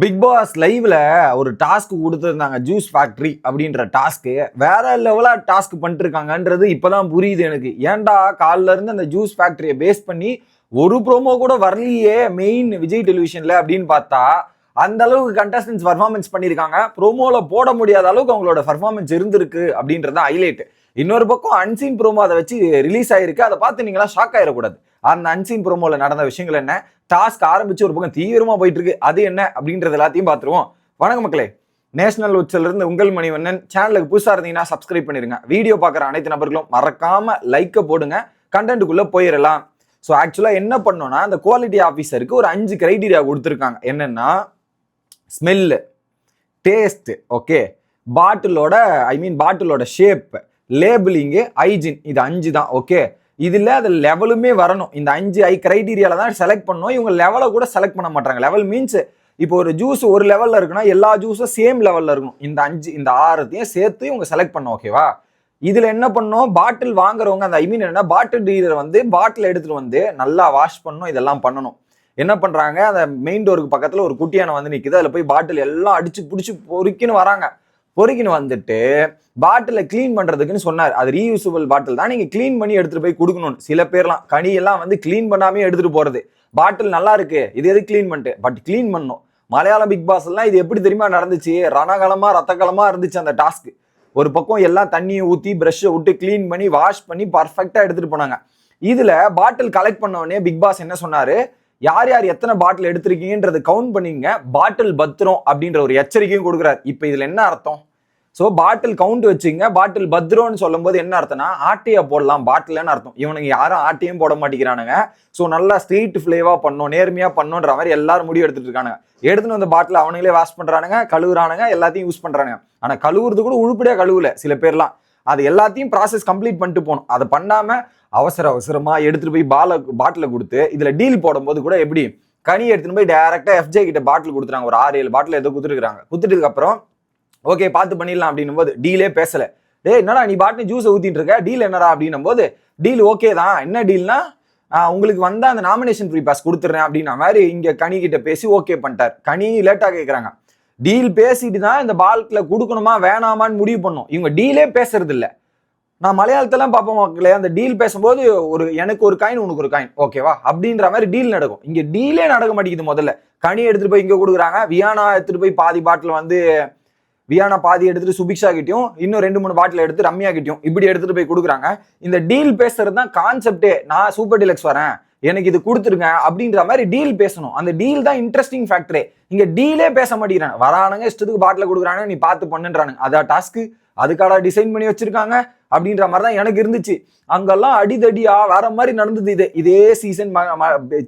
Big pass லைவ்ல ஒரு task கொடுத்துருந்தாங்க ஜூஸ் ஃபேக்டரி அப்படின்ற டாஸ்க்கு வேற லெவலா டாஸ்க் பண்ணிட்டு இருக்காங்கன்றது இப்பதான் புரியுது எனக்கு. ஏன்டா காலில இருந்து அந்த ஜூஸ் ஃபேக்டரியை பேஸ் பண்ணி ஒரு ப்ரோமோ கூட வரலையே மெயின் விஜய் டெலிவிஷன்ல அப்படின்னு பார்த்தா அந்த அளவுக்கு கண்டஸ்டன்ஸ் பர்ஃபார்மன்ஸ் பண்ணியிருக்காங்க. ப்ரோமோல போட முடியாத அளவுக்கு அவங்களோட பர்ஃபார்மன்ஸ் இருந்திருக்கு அப்படின்றது ஹைலைட் இன்னொரு பக்கம் அன்சீன் ப்ரோமோ அதை வச்சு ரிலீஸ் ஆயிருக்கு. அதை பார்த்து நீங்களாம் ஷாக் ஆயிடக்கூடாது. அந்த அன்சீன் ப்ரோமோல நடந்த விஷயங்கள் என்ன? டாஸ்க் ஆரம்பிச்சு ஒரு பக்கம் தீவிரமா போயிட்டு இருக்கு அது என்ன அப்படின்றது எல்லாத்தையும் பார்த்துருவோம். வணக்கம் மக்களே. நேஷனல் உச்சல இருந்து உங்கள் மணிவண்ணன். சேனலுக்கு புதுசா இருந்தீங்கன்னா சப்ஸ்கிரைப் பண்ணிருங்க. வீடியோ பார்க்குற அனைத்து நபர்களும் மறக்காம லைக்கை போடுங்க. கண்டென்ட்டுக்குள்ள போயிடலாம் ஸோ ஆக்சுவலாக என்ன பண்ணோம்னா அந்த குவாலிட்டி ஆஃபீஸருக்கு ஒரு அஞ்சு கிரைடீரியா கொடுத்துருக்காங்க. என்னன்னா ஸ்மெல்லு டேஸ்ட் ஓகே பாட்டிலோட ஐ மீன் பாட்டிலோட ஷேப் லேபிளிங்கு ஹைஜின் இது அஞ்சு தான் ஓகே இதில் அது லெவலுமே வரணும். இந்த அஞ்சு ஐ க்ரைட்டீரியாவில் தான் செலக்ட் பண்ணணும். இவங்க லெவலை கூட செலக்ட் பண்ண மாட்டாங்க. லெவல் மீன்ஸ் இப்போ ஒரு ஜூஸ் ஒரு லெவலில் இருக்குன்னா எல்லா ஜூஸும் சேம் லெவலில் இருக்கணும். இந்த அஞ்சு இந்த ஆறத்தையும் சேர்த்து இவங்க செலக்ட் பண்ணோம் ஓகேவா இதில் என்ன பண்ணோம் பாட்டில் வாங்குறவங்க அந்த ஐ மீன் என்ன பாட்டில் டீலர் வந்து பாட்டில் எடுத்துகிட்டு வந்து நல்லா வாஷ் பண்ணணும் இதெல்லாம் பண்ணணும். என்ன பண்ணுறாங்க அந்த மெயின் டோருக்கு பக்கத்தில் ஒரு குட்டியான வந்து நிற்கிது அதில் போய் பாட்டில் எல்லாம் அடித்து பிடிச்சி பொறுக்கின்னு வராங்க. பொறுக்கின்னு வந்துட்டு பாட்டிலை க்ளீன் பண்ணுறதுக்குன்னு சொன்னார். அது ரீயூசபிள் பாட்டில் தான். நீங்கள் க்ளீன் பண்ணி எடுத்துகிட்டு போய் கொடுக்கணும் சில பேர்லாம் கனியெல்லாம் வந்து க்ளீன் பண்ணாமே எடுத்துகிட்டு போகிறது பாட்டில் நல்லா இருக்குது இது எது க்ளீன் பண்ணிட்டு? பட் க்ளீன் பண்ணும் மலையாளம் பிக் பாஸ் எல்லாம் இது எப்படி தெரியுமா நடந்துச்சு? ரணகலமாக ரத்தகலமாக இருந்துச்சு அந்த டாஸ்க் ஒரு பக்கம் எல்லாம் தண்ணியை ஊற்றி ப்ரஷ்ஷை விட்டு க்ளீன் பண்ணி வாஷ் பண்ணி பர்ஃபெக்டாக எடுத்துகிட்டு போனாங்க. இதில் பாட்டில் கலெக்ட் பண்ண உடனே பிக் பாஸ் என்ன சொன்னார்? யார் யார் எத்தனை பாட்டில் எடுத்திருக்கீங்கன்றது கவுண்ட் பண்ணிங்க. பாட்டில் பத்திரம் அப்படின்ற ஒரு எச்சரிக்கையும் கொடுக்குறாரு. இப்போ இதில் என்ன அர்த்தம்? ஸோ பாட்டில் கவுண்ட் வச்சுங்க. பாட்டில் பத்ரோன்னு சொல்லும்போது என்ன அர்த்தம்னா ஆட்டையை போடலாம். பாட்டில்னு அர்த்தம். இவனுங்க யாரும் ஆட்டையும் போட மாட்டேங்கிறானுங்க. ஸோ நல்லா ஸ்ட்ரீட் ஃப்ளேவாக பண்ணும் நேர்மையாக பண்ணுன்ற மாதிரி எல்லாரும் முடிவு எடுத்துட்டு இருக்கானுங்க. எடுத்துன்னு வந்த பாட்டில் அவனுங்களே வாஷ் பண்ணுறானுங்க கழுவுறானுங்க எல்லாத்தையும் யூஸ் பண்ணுறானுங்க ஆனால் கழுவுறது கூட உழுப்படியாக கழுவுல சில பேர்லாம். அது எல்லாத்தையும் ப்ராசஸ் கம்ப்ளீட் பண்ணிட்டு போகணும். அதை பண்ணாமல் அவசர அவசரமாக எடுத்துகிட்டு போய் பால பாட்டில் கொடுத்து இதில் டீல் போடும்போது கூட எப்படி? கனி எடுத்துன்னு போய் டேரெக்டாக எஃப்ஜே கிட்ட பாட்டில் கொடுத்துறாங்க ஒரு ஆறு ஏழு பாட்டில் ஏதோ கொடுத்துருக்காங்க கொடுத்துட்டதுக்கப்புறம் ஓகே பார்த்து பண்ணிடலாம் அப்படின்னும் போது டீலே பேசலை. டேய் என்னடா நீ பாட்டு ஜூஸை ஊற்றிட்டு இருக்க? டீல் என்னடா அப்படின்னும் போது டீல் ஓகே தான். என்ன டீல்னா உங்களுக்கு வந்தால் அந்த நாமினேஷன் ஃப்ரீ பாஸ் கொடுத்துட்றேன் அப்படின்ன மாதிரி இங்கே கனி கிட்ட பேசி ஓகே பண்ணிட்டார். கனி லேட்டாக கேட்குறாங்க டீல் பேசிட்டு தான் இந்த பால்கில் கொடுக்கணுமா வேணாமான்னு முடிவு பண்ணும். இவங்க டீலே பேசுறது இல்லை நான் மலையாளத்தெல்லாம் பார்ப்போம் மக்களே அந்த டீல் பேசும்போது ஒரு எனக்கு ஒரு காயின் உனக்கு ஒரு காயின் ஓகேவா அப்படின்ற மாதிரி டீல் நடக்கும். இங்கே டீலே நடக்க மாட்டேங்குது முதல்ல. கனி எடுத்துட்டு போய் இங்கே கொடுக்குறாங்க. வியானா எடுத்துட்டு போய் பாதி பாட்டில் வந்து வியானா பாதி எடுத்துட்டு சுபிக்ஷா கிட்டையும் இன்னும் ரெண்டு மூணு பாட்டில் எடுத்து ரம்யா கிட்டையும் இப்படி எடுத்துட்டு போய் கொடுக்குறாங்க. இந்த டீல் பேசுறது தான் கான்செப்டே நான் சூப்பர் டீலக்ஸ் வரேன். எனக்கு இது கொடுத்துருங்க அப்படின்ற மாதிரி டீல் பேசணும். அந்த டீல் தான் இன்ட்ரெஸ்டிங் ஃபேக்டரே இங்க டீலே பேச மாட்டேங்கிறாங்க. வரானுங்க இஷ்டத்துக்கு பாட்டில் கொடுக்குறாங்க நீ பார்த்து பண்ணுன்றானுங்க. அதான் டாஸ்க்கு அதுக்காடா டிசைன் பண்ணி வச்சிருக்காங்க? அப்படின்ற மாதிரி தான் எனக்கு இருந்துச்சு. அங்கெல்லாம் அடிதடியா வேற மாதிரி நடந்தது இது. இதே சீசன்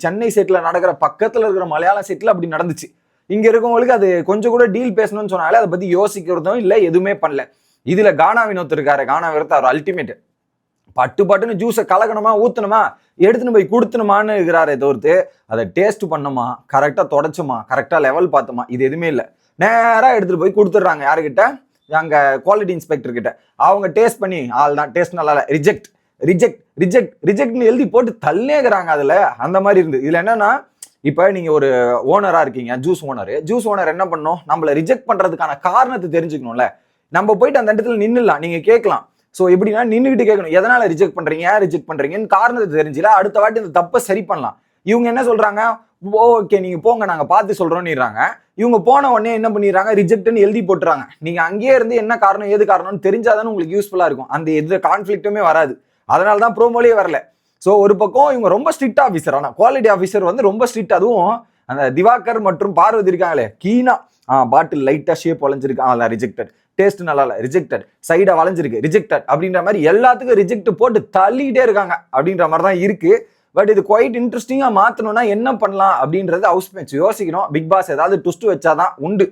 சென்னை செட்ல நடக்கிற பக்கத்துல இருக்கிற மலையாள செட்ல அப்படி நடந்துச்சு. இங்க இருக்கவங்களுக்கு அது கொஞ்சம் கூட டீல் பேசணும்னு சொன்னாலே அதை பத்தி யோசிக்கிறதும் இல்லை எதுவுமே பண்ணல. இதுல கானா வினோத் இருக்காரு. கானா வினோத் அவர் அல்டிமேட் பட்டு பட்டுன்னு ஜூஸை கலக்கணுமா ஊற்றணுமா எடுத்துன்னு போய் கொடுத்தணுமான்னு இருக்கிறாரே தவிர்த்து அதை டேஸ்ட் பண்ணோமா கரெக்டாக தொடச்சுமா கரெக்டாக லெவல் பார்த்துமா இது எதுவுமே இல்லை. நேராக எடுத்துகிட்டு போய் கொடுத்துட்றாங்க யாருக்கிட்ட அங்கே குவாலிட்டி இன்ஸ்பெக்டர் கிட்ட. அவங்க டேஸ்ட் பண்ணி ஆள் தான் டேஸ்ட் நல்லா இல்லை. ரிஜெக்ட் ரிஜெக்ட் ரிஜெக்ட் ரிஜெக்ட்னு எழுதி போட்டு தள்ளேங்கிறாங்க அதில். அந்த மாதிரி இருந்து. இதில் என்னன்னா இப்போ நீங்கள் ஒரு ஓனராக இருக்கீங்க ஜூஸ் ஓனர் ஜூஸ் ஓனர் என்ன பண்ணணும் நம்மளை ரிஜெக்ட் பண்ணுறதுக்கான காரணத்தை தெரிஞ்சுக்கணும்ல. நம்ம போயிட்டு அந்த இடத்துல நின்றுலாம் நீங்கள் கேட்கலாம். ஸோ எப்படின்னா நின்றுக்கிட்டு கேட்கணும். எதனால் ரிஜெக்ட் பண்ணுறீங்க ஏன் ரிஜெக்ட் பண்றீங்கன்னு காரணத்தை தெரிஞ்சில அடுத்த வாட்டி இந்த தப்பை சரி பண்ணலாம். இவங்க என்ன சொல்கிறாங்க ஓகே நீங்கள் போங்க நாங்கள் பார்த்து சொல்றோம்னுறாங்க. இவங்க போன உடனே என்ன பண்ணிடுறாங்க? ரிஜெக்ட்னு எழுதி போட்டுறாங்க. நீங்கள் அங்கேயே இருந்து என்ன காரணம் ஏது காரணம்னு தெரிஞ்சாதானே உங்களுக்கு யூஸ்ஃபுல்லாக இருக்கும். அந்த எது கான்ஃப்ளிக்ட்டுமே வராது. அதனால தான் ப்ரோமோலேயே வரல. ஸோ ஒரு பக்கம் இவங்க ரொம்ப ஸ்ட்ரிக்ட் ஆஃபீஸர் ஆனால் குவாலிட்டி ஆஃபீஸர் வந்து ரொம்ப ஸ்ட்ரிக்ட் அதுவும் அந்த திவாகர் மற்றும் பார்வதி இருக்காங்களே கீனா. ஆ பாட்டில் லைட்டாக ஷேப் வளைஞ்சிருக்கு அதான் ரிஜெக்டட் டேஸ்ட் நல்லா இல்லை ரிஜெக்டட் சைடாக வளைஞ்சிருக்கு. ரிஜெக்டட் அப்படின்ற மாதிரி எல்லாத்துக்கும் ரிஜெக்ட் போட்டு தள்ளிக்கிட்டே இருக்காங்க. அப்படின்ற மாதிரி தான் இருக்கு. பட் இது குவைட் இன்ட்ரெஸ்டிங்காக மாற்றணும்னா என்ன பண்ணலாம் அப்படின்றது ஹவுஸ் மேட்ச் யோசிக்கணும். பிக் பாஸ் ஏதாவது ட்விஸ்ட் வச்சாதான் உண்டு.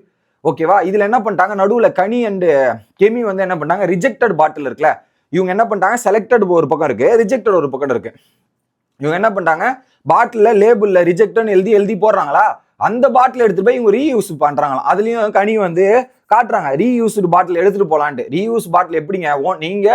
ஓகேவா இதில் என்ன பண்ணிட்டாங்க? நடுவில் கனி அண்டு கெமி வந்து என்ன பண்ணாங்க ரிஜெக்டட் பாட்டில் இருக்குல்ல. இவங்க என்ன பண்ணிட்டாங்க? செலக்டட் ஒரு பக்கம் இருக்கு. ரிஜெக்டட் ஒரு பக்கம் இருக்கு. இவங்க என்ன பண்ணிட்டாங்க? பாட்டிலில் லேபிளில் ரிஜெக்ட்னு எழுதி எழுதி போடுறாங்களா? அந்த பாட்டில் எடுத்துட்டு போய் இவங்க ரீயூஸ் பண்ணுறாங்களா அதுலேயும் கனி வந்து காட்டுறாங்க. ரீயூஸ்டு பாட்டில் எடுத்துட்டு போலான்ட்டு. ரீயூஸ் பாட்டில் எப்படிங்க? ஓ நீங்க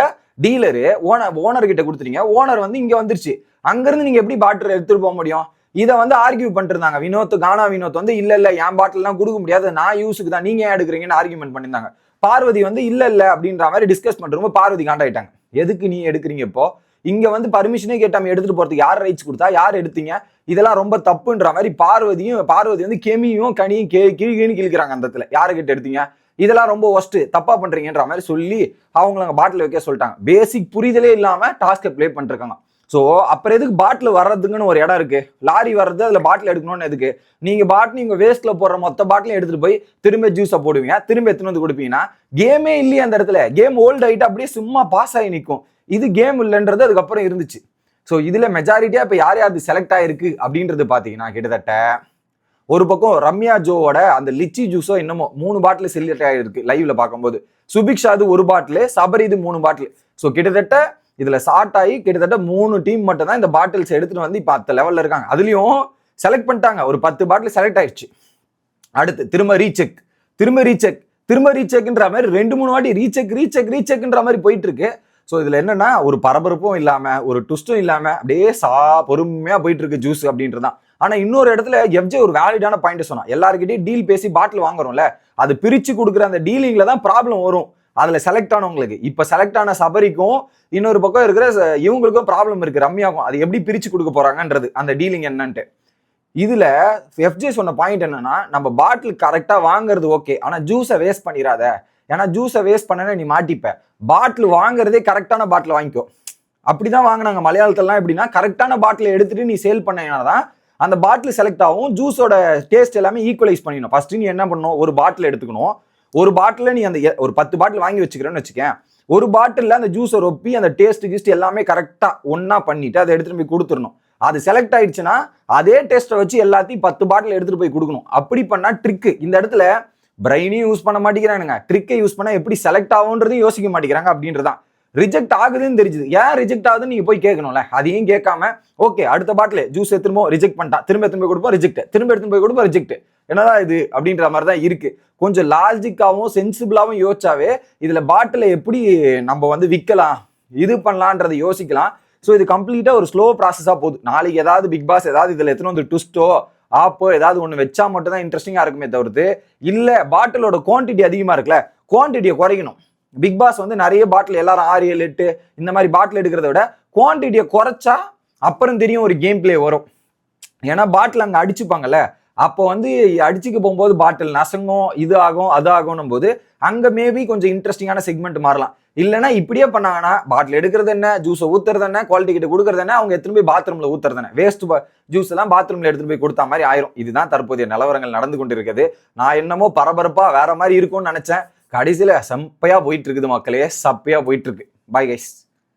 டீலரு ஓனர் ஓனர் கிட்ட கொடுத்துறீங்க ஓனர் வந்து இங்க வந்துருச்சு. அங்கிருந்து நீங்க எப்படி பாட்டில் எடுத்துட்டு போக முடியும்? இதை வந்து ஆர்கியூ பண்ணிருந்தாங்க வினோத் கானா வினோத் வந்து இல்ல இல்ல என் பாட்டில்லாம் கொடுக்க முடியாது. நான் யூஸுக்கு தான். நீங்க ஏன் எடுக்கிறீங்கன்னு ஆர்கியூமெண்ட் பண்ணியிருந்தாங்க. பார்வதி வந்து இல்ல இல்ல அப்படின்ற மாதிரி டிஸ்கஸ் பண்ணுறவங்க பார்வதி காண்டாயிட்டாங்க. எதுக்கு நீ எடுக்கிறீங்க இப்போ? இங்க வந்து பர்மிஷனே கேட்டாம எடுத்துட்டு போறதுக்கு யார் ரைட்ஸ் கொடுத்தா? யார் எடுத்தீங்க? இதெல்லாம் ரொம்ப தப்புன்ற மாதிரி பார்வதியும் பார்வதி வந்து கெமியும் கனியும் கே கீழ் கிழிக்கிறாங்க அந்த இடத்துல. யாரை கிட்ட எடுத்தீங்க? இதெல்லாம் ரொம்ப ஒஸ்ட்டு தப்பா பண்றீங்கன்ற மாதிரி சொல்லி அவங்கள அங்கே பாட்டில் வைக்க சொல்லிட்டாங்க. பேசிக் புரிதலே இல்லாம டாஸ்க்கை ப்ளே பண்ணிருக்காங்க ஸோ அப்புறம் எதுக்கு பாட்டில் வர்றதுக்குன்னு ஒரு இடம் இருக்கு? லாரி வர்றது அதில் பாட்டில் எடுக்கணும்னு எதுக்கு? நீங்கள் பாட்டில் உங்கள் வேஸ்ட்டில் போடுற மொத்த பாட்டிலையும் எடுத்துகிட்டு போய் திரும்ப ஜூஸை போடுவீங்க. திரும்ப எடுத்துன்னு வந்து கொடுப்பீங்கன்னா கேமே இல்லையே அந்த இடத்துல. கேம் ஓல்டு ஆகிட்டு அப்படியே சும்மா பாஸ் ஆகி நிற்கும் இது கேம் இல்லைன்றது அதுக்கப்புறம் இருந்துச்சு. ஸோ இதில் மெஜாரிட்டியாக இப்போ யார் யார் செலக்ட் ஆகிருக்கு அப்படின்றது பார்த்தீங்கன்னா கிட்டத்தட்ட ஒரு பக்கம் ரம்யா ஜோவோட அந்த லிச்சி ஜூஸோ என்னமோ மூணு பாட்டில் செலக்ட் ஆகிருக்கு லைவ்ல பார்க்கும்போது. சுபிக்ஷா அது ஒரு பாட்டில் சபரி இது மூணு பாட்டில். ஸோ கிட்டத்தட்ட இதில் ஷார்ட் ஆகி கிட்டத்தட்ட மூணு டீம் மட்டும் தான் இந்த பாட்டில்ஸ் எடுத்துகிட்டு வந்து இப்போ அத்த லெவலில் இருக்காங்க. அதுலேயும் செலக்ட் பண்ணிட்டாங்க. ஒரு பத்து பாட்டில் செலக்ட் ஆயிடுச்சு. அடுத்து திரும்ப ரீசெக் திரும்ப ரீசெக் திரும்ப ரீசெக்ன்ற மாதிரி ரெண்டு மூணு வாட்டி ரீசெக் ரீசெக் ரீசெக்ன்ற மாதிரி போயிட்டு இருக்கு ஸோ இதில் என்னன்னா ஒரு பரபரப்பும் இல்லாமல் ஒரு ட்விஸ்ட்டும் இல்லாமல் அப்படியே சா பொறுமையாக போயிட்டு இருக்கு ஜூஸ் அப்படின்றதான் ஆனால் இன்னொரு இடத்துல எஃப்ஜே ஒரு வேலிடான பாயிண்ட் சொன்னால் எல்லாருக்கிட்டையும் டீல் பேசி பாட்டில் வாங்குறோம்ல அது பிரித்து கொடுக்குற அந்த டீலிங்கில் தான் ப்ராப்ளம் வரும். அதில் செலக்ட் ஆனவங்களுக்கு. இப்போ செலக்ட் ஆன சபரிக்கும் இன்னொரு பக்கம் இருக்கிற இவங்களுக்கும் ப்ராப்ளம் இருக்குது ரம்யாக்கும் அது எப்படி பிரித்து கொடுக்க போகிறாங்கன்றது அந்த டீலிங் என்னன்ட்டு. இதில் எஃப்ஜே சொன்ன பாயிண்ட் என்னன்னா நம்ம பாட்டில் கரெக்டாக வாங்குறது ஓகே ஆனால் ஜூஸை வேஸ்ட் பண்ணிடாத ஏன்னா ஜூஸை வேஸ்ட் பண்ணனா நீ மாட்டிப்ப. பாட்டில் வாங்குறதே கரெக்டான பாட்டில் வாங்கிக்கோ. அப்படி தான் வாங்கினாங்க. மலையாளத்துலலாம் எப்படின்னா கரெக்டான பாட்டில் எடுத்துகிட்டு நீ சேல் பண்ணீங்கன்னா தான் அந்த பாட்டில் செலக்ட் ஆகும் ஜூஸோட டேஸ்ட் எல்லாமே ஈக்குவலைஸ் பண்ணிடணும். ஃபஸ்ட்டு நீ என்ன பண்ணணும்? ஒரு பாட்டில் எடுத்துக்கணும். ஒரு பாட்டில் நீ அந்த ஒரு பத்து பாட்டில் வாங்கி வச்சுக்கிறேன்னு வச்சுக்கேன். ஒரு பாட்டிலில் அந்த ஜூஸை ரொப்பி அந்த டேஸ்ட் கிஸ்ட் எல்லாமே கரெக்டாக ஒன்றா பண்ணிவிட்டு அதை எடுத்துகிட்டு போய் கொடுத்துடணும். அது செலக்ட் ஆயிடுச்சுன்னா அதே டேஸ்ட்டை வச்சு எல்லாத்தையும் பத்து பாட்டில் எடுத்துகிட்டு போய் கொடுக்கணும். அப்படி பண்ணால் ட்ரிக்கு இந்த இடத்துல பிரெயினையும் யூஸ் பண்ண மாட்டேங்கிறானுங்க. ட்ரிக்கை யூஸ் பண்ணால் எப்படி செலக்ட் ஆகுன்றதையும் யோசிக்க மாட்டேங்கிறாங்க அப்படின்றதான். ரிஜெக்ட் ஆகுதுன்னு தெரிஞ்சுது. ஏன் ரிஜெக்ட் ஆகுதுன்னு நீங்க போய் கேட்கணும்ல? அதையும் கேட்காம ஓகே அடுத்த பாட்டில் ஜூஸ் திரும்ப ரிஜெக்ட் பண்ணிட்டான். திரும்ப எடுத்துன்னு போய் கொடுப்போம் ரிஜெக்ட் திரும்ப எடுத்துன்னு போய் கொடுப்போம் ரிஜெக்ட் என்னதான் இது அப்படின்ற மாதிரி தான் இருக்கு. கொஞ்சம் லாஜிக்காவும் சென்சிபிளாவும் யோசிச்சாவே இதுல பாட்டில எப்படி நம்ம வந்து விற்கலாம் இது பண்ணலான்றதை யோசிக்கலாம். ஸோ இது கம்ப்ளீட்டா ஒரு ஸ்லோ ப்ராசஸா போகுது. நாளைக்கு ஏதாவது பிக் பாஸ் ஏதாவது இதுல எத்தனை வந்து ட்விஸ்டோ ஆப்போ ஏதாவது ஒன்று வச்சா மட்டும் தான் இன்ட்ரெஸ்டிங்காக இருக்குமே தவிர்த்து இல்லை பாட்டிலோட குவான்டிட்டி அதிகமாக இருக்குல்ல குவான்டிட்டியை குறைக்கணும். பிக் பாஸ் வந்து நிறைய பாட்டில் எல்லாரும் ஆறு ஏழு எட்டு இந்த மாதிரி பாட்டில் எடுக்கிறத விட குவான்டிட்டியை குறைச்சா அப்புறம் தெரியும் ஒரு கேம் பிளே வரும். ஏன்னா பாட்டில் அங்கே அடிச்சுப்பாங்கல்ல. அப்போ வந்து அடிச்சுக்க போகும்போது பாட்டில் நசங்கும் இது ஆகும் அது ஆகும்னும் போது அங்கே மேபி கொஞ்சம் இன்ட்ரெஸ்டிங்கான செக்மெண்ட் மாறலாம். இல்லைன்னா இப்படியே பண்ணாங்கன்னா பாட்டில் எடுக்கிறது என்ன ஜூஸை ஊத்துறது என்ன குவாலிட்டி கிட்ட கொடுக்கறது என்ன அவங்க எத்தனை போய் பாத்ரூமில் ஊத்துறது என்ன. வேஸ்ட் ஜூஸ் எல்லாம் பாத்ரூமில் எடுத்துகிட்டு போய் கொடுத்தா மாதிரி ஆயிரும். இதுதான் தற்போதைய நிலவரங்கள் நடந்து கொண்டு இருக்குது நான் என்னமோ பரபரப்பாக வேற மாதிரி இருக்கும்னு நினச்சேன். கடைசியில் செம்மையா போயிட்டு இருக்குது மக்களே சப்பையாக போயிட்டு இருக்கு. Bye guys